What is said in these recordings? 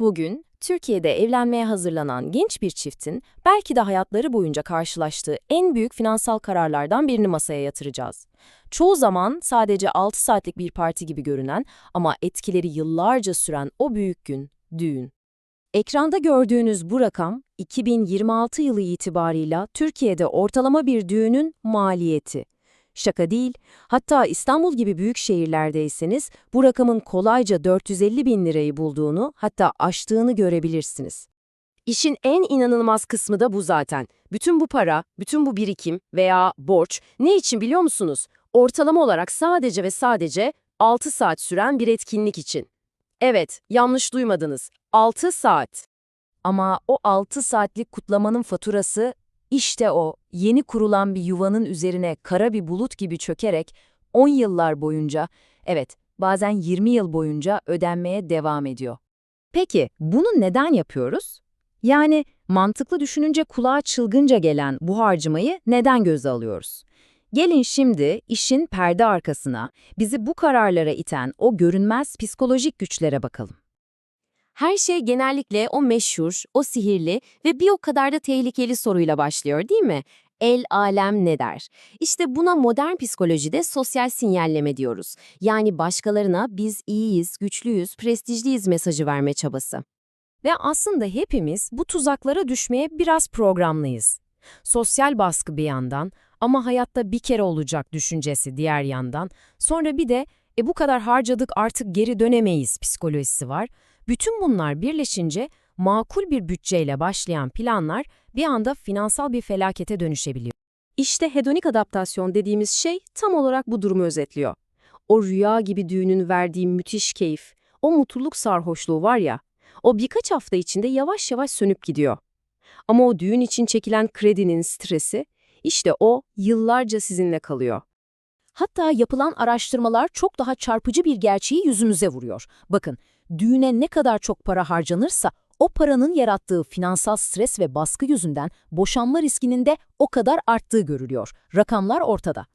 Bugün Türkiye'de evlenmeye hazırlanan genç bir çiftin belki de hayatları boyunca karşılaştığı en büyük finansal kararlardan birini masaya yatıracağız. Çoğu zaman sadece 6 saatlik bir parti gibi görünen ama etkileri yıllarca süren o büyük gün, düğün. Ekranda gördüğünüz bu rakam 2026 yılı itibarıyla Türkiye'de ortalama bir düğünün maliyeti. Şaka değil, hatta İstanbul gibi büyük şehirlerdeyseniz bu rakamın kolayca 450 bin lirayı bulduğunu hatta aştığını görebilirsiniz. İşin en inanılmaz kısmı da bu zaten. Bütün bu para, bütün bu birikim veya borç ne için biliyor musunuz? Ortalama olarak sadece ve sadece 6 saat süren bir etkinlik için. Evet, yanlış duymadınız. 6 saat. Ama o 6 saatlik kutlamanın faturası işte o yeni kurulan bir yuvanın üzerine kara bir bulut gibi çökerek 10 yıllar boyunca, evet bazen 20 yıl boyunca ödenmeye devam ediyor. Peki bunu neden yapıyoruz? Yani mantıklı düşününce kulağa çılgınca gelen bu harcamayı neden göze alıyoruz? Gelin şimdi işin perde arkasına, bizi bu kararlara iten o görünmez psikolojik güçlere bakalım. Her şey genellikle o meşhur, o sihirli ve bir o kadar da tehlikeli soruyla başlıyor değil mi? El alem ne der? İşte buna modern psikolojide sosyal sinyalleme diyoruz. Yani başkalarına biz iyiyiz, güçlüyüz, prestijliyiz mesajı verme çabası. Ve aslında hepimiz bu tuzaklara düşmeye biraz programlıyız. Sosyal baskı bir yandan ama hayatta bir kere olacak düşüncesi diğer yandan. Sonra bir de e bu kadar harcadık artık geri dönemeyiz psikolojisi var. Bütün bunlar birleşince makul bir bütçeyle başlayan planlar bir anda finansal bir felakete dönüşebiliyor. İşte hedonik adaptasyon dediğimiz şey tam olarak bu durumu özetliyor. O rüya gibi düğünün verdiği müthiş keyif, o mutluluk sarhoşluğu var ya, o birkaç hafta içinde yavaş yavaş sönüp gidiyor. Ama o düğün için çekilen kredinin stresi, işte o yıllarca sizinle kalıyor. Hatta yapılan araştırmalar çok daha çarpıcı bir gerçeği yüzümüze vuruyor. Bakın, düğüne ne kadar çok para harcanırsa o paranın yarattığı finansal stres ve baskı yüzünden boşanma riskinin de o kadar arttığı görülüyor. Rakamlar ortada.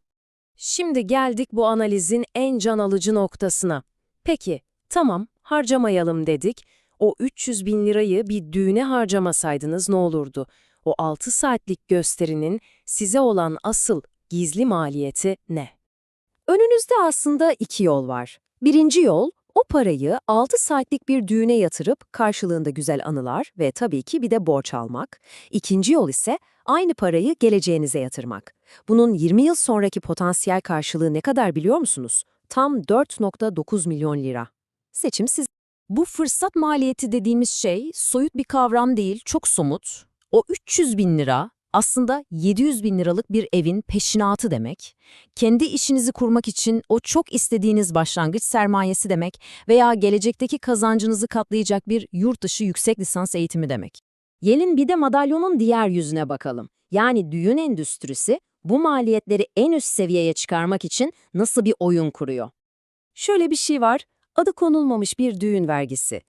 Şimdi geldik bu analizin en can alıcı noktasına. Peki, tamam harcamayalım dedik. O 300 bin lirayı bir düğüne harcamasaydınız ne olurdu? O 6 saatlik gösterinin size olan asıl gizli maliyeti ne? Önünüzde aslında iki yol var. Birinci yol, o parayı 6 saatlik bir düğüne yatırıp karşılığında güzel anılar ve tabii ki bir de borç almak. İkinci yol ise aynı parayı geleceğinize yatırmak. Bunun 20 yıl sonraki potansiyel karşılığı ne kadar biliyor musunuz? Tam 4.9 milyon lira. Seçim siz. Bu fırsat maliyeti dediğimiz şey soyut bir kavram değil, çok somut. O 300 bin lira aslında 700 bin liralık bir evin peşinatı demek, kendi işinizi kurmak için o çok istediğiniz başlangıç sermayesi demek veya gelecekteki kazancınızı katlayacak bir yurt dışı yüksek lisans eğitimi demek. Gelin bir de madalyonun diğer yüzüne bakalım. Yani düğün endüstrisi bu maliyetleri en üst seviyeye çıkarmak için nasıl bir oyun kuruyor? Şöyle bir şey var, adı konulmamış bir düğün vergisi.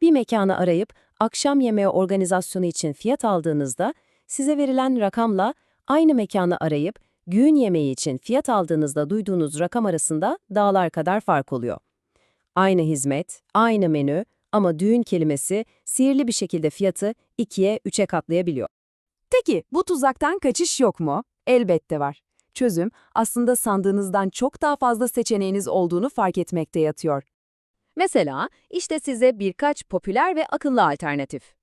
Bir mekanı arayıp akşam yemeği organizasyonu için fiyat aldığınızda size verilen rakamla aynı mekanı arayıp gün yemeği için fiyat aldığınızda duyduğunuz rakam arasında dağlar kadar fark oluyor. Aynı hizmet, aynı menü ama düğün kelimesi sihirli bir şekilde fiyatı ikiye, üçe katlayabiliyor. Peki bu tuzaktan kaçış yok mu? Elbette var. Çözüm aslında sandığınızdan çok daha fazla seçeneğiniz olduğunu fark etmekte yatıyor. Mesela işte size birkaç popüler ve akıllı alternatif.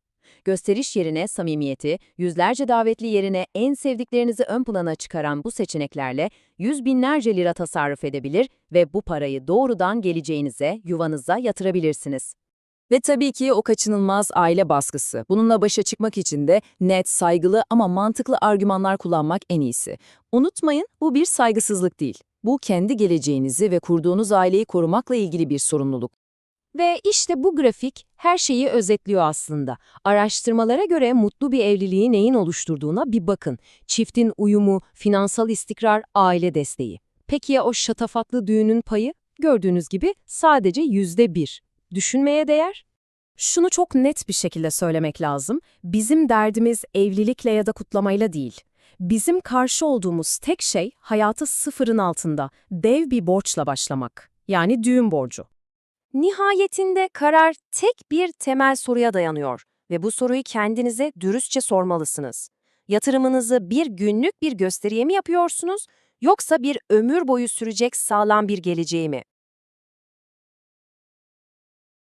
Gösteriş yerine samimiyeti, yüzlerce davetli yerine en sevdiklerinizi ön plana çıkaran bu seçeneklerle yüz binlerce lira tasarruf edebilir ve bu parayı doğrudan geleceğinize, yuvanıza yatırabilirsiniz. Ve tabii ki o kaçınılmaz aile baskısı. Bununla başa çıkmak için de net, saygılı ama mantıklı argümanlar kullanmak en iyisi. Unutmayın, bu bir saygısızlık değil. Bu kendi geleceğinizi ve kurduğunuz aileyi korumakla ilgili bir sorumluluk. Ve işte bu grafik her şeyi özetliyor aslında. Araştırmalara göre mutlu bir evliliği neyin oluşturduğuna bir bakın. Çiftin uyumu, finansal istikrar, aile desteği. Peki ya o şatafatlı düğünün payı? Gördüğünüz gibi sadece yüzde bir. Düşünmeye değer? Şunu çok net bir şekilde söylemek lazım. Bizim derdimiz evlilikle ya da kutlamayla değil. Bizim karşı olduğumuz tek şey hayatı sıfırın altında, dev bir borçla başlamak. Yani düğün borcu. Nihayetinde karar tek bir temel soruya dayanıyor ve bu soruyu kendinize dürüstçe sormalısınız. Yatırımınızı bir günlük bir gösteriye mi yapıyorsunuz yoksa bir ömür boyu sürecek sağlam bir geleceğe mi?